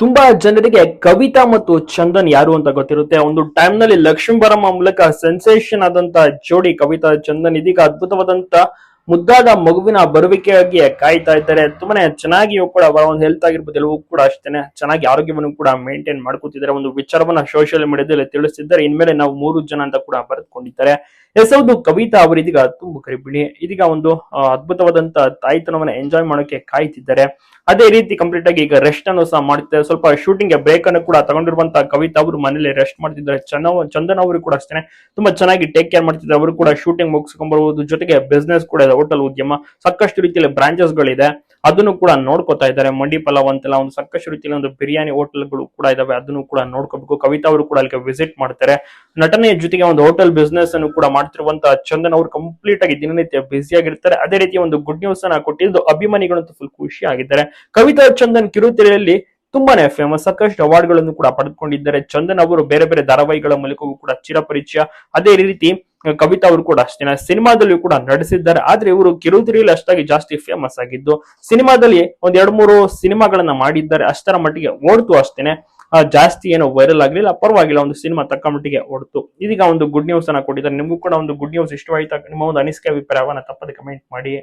ತುಂಬಾ ಜನರಿಗೆ ಕವಿತಾ ಮತ್ತು ಚಂದನ್ ಯಾರು ಅಂತ ಗೊತ್ತಿರುತ್ತೆ. ಒಂದು ಟೈಮ್ನಲ್ಲಿ ಲಕ್ಷ್ಮೀ ಬರಮ್ಮ ಮೂಲಕ ಸೆನ್ಸೇಷನ್ ಆದಂತ ಜೋಡಿ ಕವಿತಾ, ಚಂದನ್ ಇದೀಗ ಅದ್ಭುತವಾದಂತ ಮುದ್ದಾದ ಮಗುವಿನ ಬರುವಿಕೆಯಾಗಿ ಕಾಯ್ತಾ ಇದ್ದಾರೆ. ತುಂಬಾನೇ ಚೆನ್ನಾಗಿ ಕೂಡ ಅವರ ಒಂದು ಹೆಲ್ತ್ ಆಗಿರ್ಬೋದು, ಎಲ್ಲವೂ ಕೂಡ ಅಷ್ಟೇನೆ. ಚೆನ್ನಾಗಿ ಆರೋಗ್ಯವನ್ನು ಕೂಡ ಮೇಂಟೈನ್ ಮಾಡ್ಕೊತಿದ್ದಾರೆ. ಒಂದು ವಿಚಾರವನ್ನ ಸೋಷಿಯಲ್ ಮೀಡಿಯಾದಲ್ಲಿ ತಿಳಿಸಿದ್ದಾರೆ ಇನ್ಮೇಲೆ ನಾವು ಮೂರು ಜನ ಅಂತ ಕೂಡ ಬರೆದುಕೊಂಡಿದ್ದಾರೆ. ಎಸ್ ಹೌದು ಕವಿತಾ ಇದೀಗ ತುಂಬ ಕರಿಬಿಡಿ. ಇದೀಗ ಒಂದು ಅದ್ಭುತವಾದಂತ ತಾಯ್ತನವನ್ನ ಎಂಜಾಯ್ ಮಾಡೋಕೆ ಕಾಯ್ತಿದ್ದಾರೆ. ಅದೇ ರೀತಿ ಕಂಪ್ಲೀಟ್ ಆಗಿ ಈಗ ರೆಸ್ಟ್ ಅನ್ನು ಸಹ ಮಾಡ್ತಿದ್ದಾರೆ. ಸ್ವಲ್ಪ ಶೂಟಿಂಗ್ಗೆ ಬ್ರೇಕ್ ಅನ್ನು ಕೂಡ ತಗೊಂಡಿರುವಂತಹ ಕವಿತಾ ಅವರು ಮನೇಲಿ ರೆಸ್ಟ್ ಮಾಡ್ತಿದ್ದಾರೆ. ಚಂದ ಚಂದನ್ ಅವರು ಕೂಡ ಅಷ್ಟೇ ತುಂಬಾ ಚೆನ್ನಾಗಿ ಟೇಕ್ ಕೇರ್ ಮಾಡ್ತಿದ್ದಾರೆ. ಅವರು ಕೂಡ ಶೂಟಿಂಗ್ ಮುಗಿಸ್ಕೊಂಡ್ಬರುವುದು ಜೊತೆಗೆ ಬಿಸ್ನೆಸ್ ಕೂಡ ಇದೆ. ಹೋಟೆಲ್ ಉದ್ಯಮ, ಸಾಕಷ್ಟು ರೀತಿಯಲ್ಲಿ ಬ್ರಾಂಚಸ್ ಗಳಿದೆ. ಅದನ್ನು ಕೂಡ ನೋಡ್ಕೋತಾ ಇದ್ದಾರೆ. ಮಂಡಿ ಪಲಾವ್ ಅಂತೆಲ್ಲ ಒಂದು ಸಾಕಷ್ಟು ರೀತಿಯಲ್ಲಿ ಒಂದು ಬಿರಿಯಾನಿ ಹೋಟೆಲ್ಗಳು ಕೂಡ ಇದಾವೆ. ಅದನ್ನು ಕೂಡ ನೋಡ್ಕೋಬೇಕು. ಕವಿತಾ ಅವರು ಕೂಡ ಅಲ್ಲಿಗೆ ವಿಸಿಟ್ ಮಾಡ್ತಾರೆ. ನಟನೆಯ ಜೊತೆಗೆ ಒಂದು ಹೋಟೆಲ್ ಬಿಸ್ನೆಸ್ ಅನ್ನು ಕೂಡ ಮಾಡ್ತಿರುವಂತಹ ಚಂದನ್ ಅವರು ಕಂಪ್ಲೀಟ್ ಆಗಿ ದಿನನಿತ್ಯ ಬ್ಯುಸಿ ಆಗಿರ್ತಾರೆ. ಅದೇ ರೀತಿ ಒಂದು ಗುಡ್ ನ್ಯೂಸ್ ಅನ್ನ ಕೊಟ್ಟಿದ್ದು ಅಭಿಮಾನಿಗಳಂತೂ ಫುಲ್ ಖುಷಿ ಆಗಿದ್ದಾರೆ. ಕವಿತಾ ಚಂದನ್ ಕಿರುತೆರೆಯಲ್ಲಿ ತುಂಬಾನೇ ಫೇಮಸ್ ಸಾಕಷ್ಟು ಅವಾರ್ಡ್ಗಳನ್ನು ಕೂಡ ಪಡೆದುಕೊಂಡಿದ್ದಾರೆ. ಚಂದನ್ ಅವರು ಬೇರೆ ಬೇರೆ ಧಾರಾವಾಹಿಗಳ ಮೂಲಕವೂ ಕೂಡ ಚಿರಪರಿಚಯ ಅದೇ ರೀತಿ ಕವಿತಾ ಅವರು ಕೂಡ ಅಷ್ಟೇ ಸಿನಿಮಾದಲ್ಲಿಯೂ ಕೂಡ ನಡೆಸಿದ್ದಾರೆ ಆದ್ರೆ ಇವರು ಕಿರುತೆರೆಯಲ್ಲಿ ಅಷ್ಟಾಗಿ ಜಾಸ್ತಿ ಫೇಮಸ್ ಆಗಿದ್ದು, ಸಿನಿಮಾದಲ್ಲಿ ಒಂದ್ ಎರಡ್ ಮೂರು ಸಿನಿಮಾಗಳನ್ನ ಮಾಡಿದ್ದಾರೆ. ಅಷ್ಟರ ಮಟ್ಟಿಗೆ ಓಡ್ತು ಅಷ್ಟೇನೆ. ಜಾಸ್ತಿ ಏನೋ ವೈರಲ್ ಆಗಲಿಲ್ಲ, ಪರವಾಗಿಲ್ಲ, ಒಂದು ಸಿನಿಮಾ ತಕ್ಕ ಮಟ್ಟಿಗೆ ಓಡ್ತು ಇದೀಗ ಒಂದು ಗುಡ್ ನ್ಯೂಸ್ ಅನ್ನ ಕೊಟ್ಟಿದ್ದಾರೆ. ನಿಮಗೂ ಕೂಡ ಒಂದು ಗುಡ್ ನ್ಯೂಸ್ ಇಷ್ಟವಾಯ್ತಾ? ನಿಮ್ಮ ಒಂದು ಅನಿಸಿಕೆ, ಅಭಿಪ್ರಾಯವನ್ನ ತಪ್ಪದೆ ಕಮೆಂಟ್ ಮಾಡಿ.